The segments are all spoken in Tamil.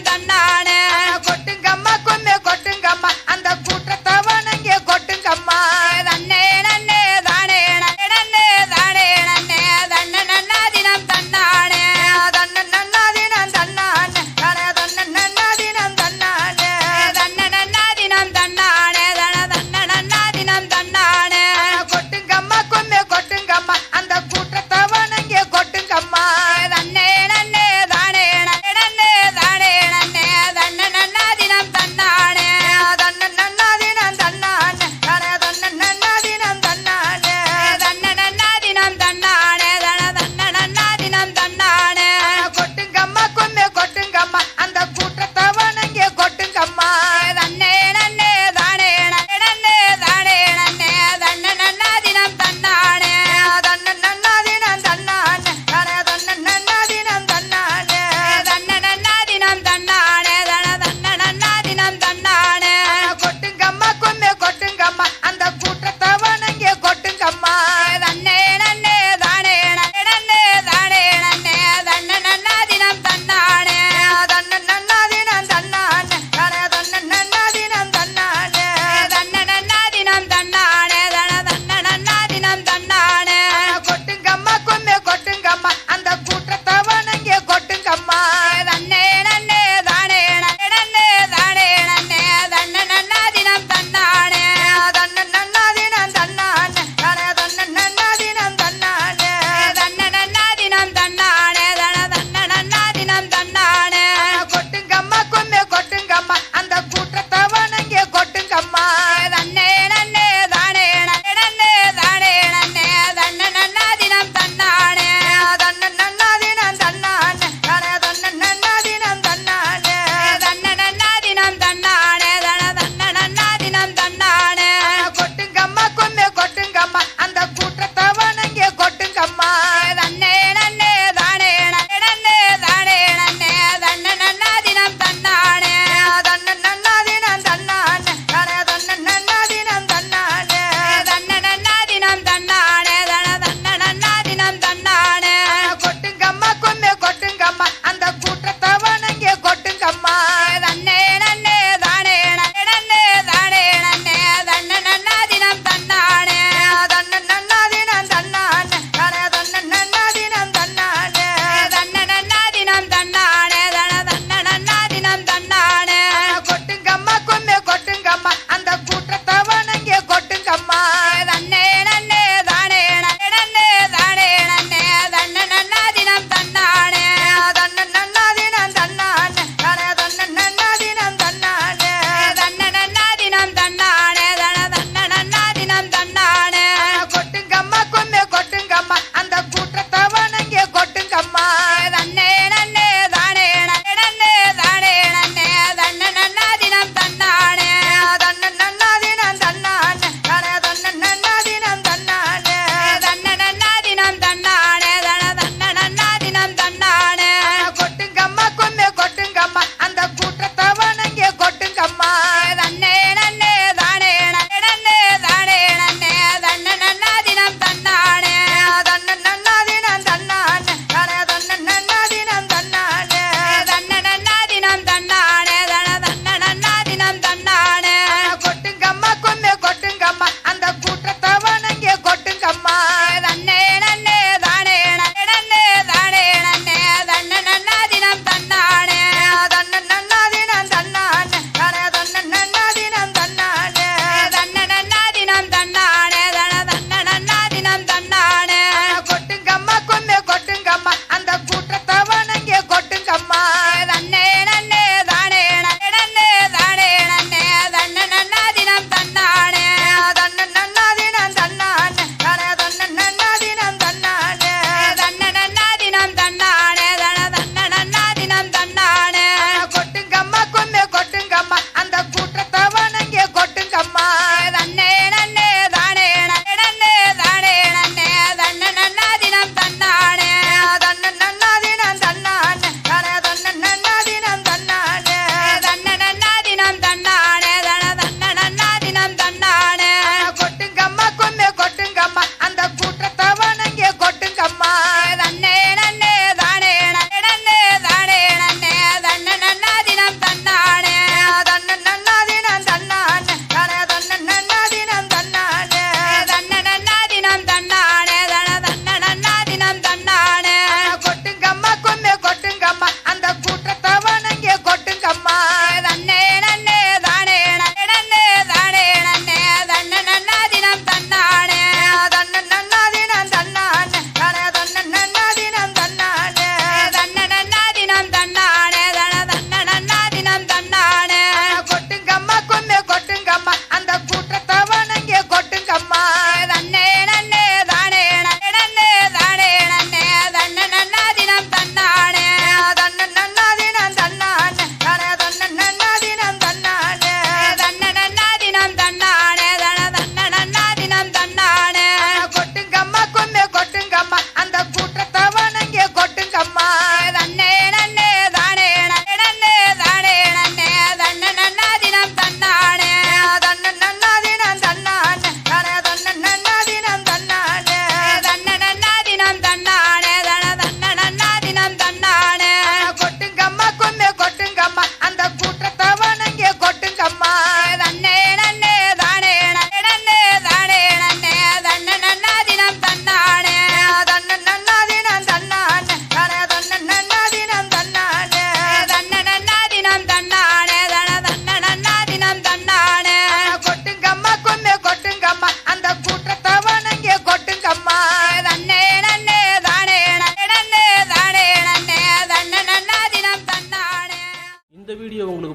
எங்க அண்ணா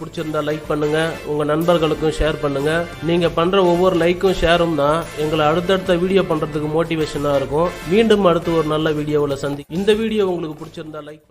பிடிச்சிருந்தா லைக் பண்ணுங்க. உங்க நண்பர்களுக்கும் ஷேர் பண்ணுங்க. நீங்க பண்ற ஒவ்வொரு லைக்கும் ஷேரும் தான் எங்களை அடுத்தடுத்த வீடியோ பண்றதுக்கு மோட்டிவேஷனா இருக்கும். மீண்டும் அடுத்து ஒரு நல்ல வீடியோவில் சந்தி இந்த வீடியோ உங்களுக்கு பிடிச்சிருந்தா லைக்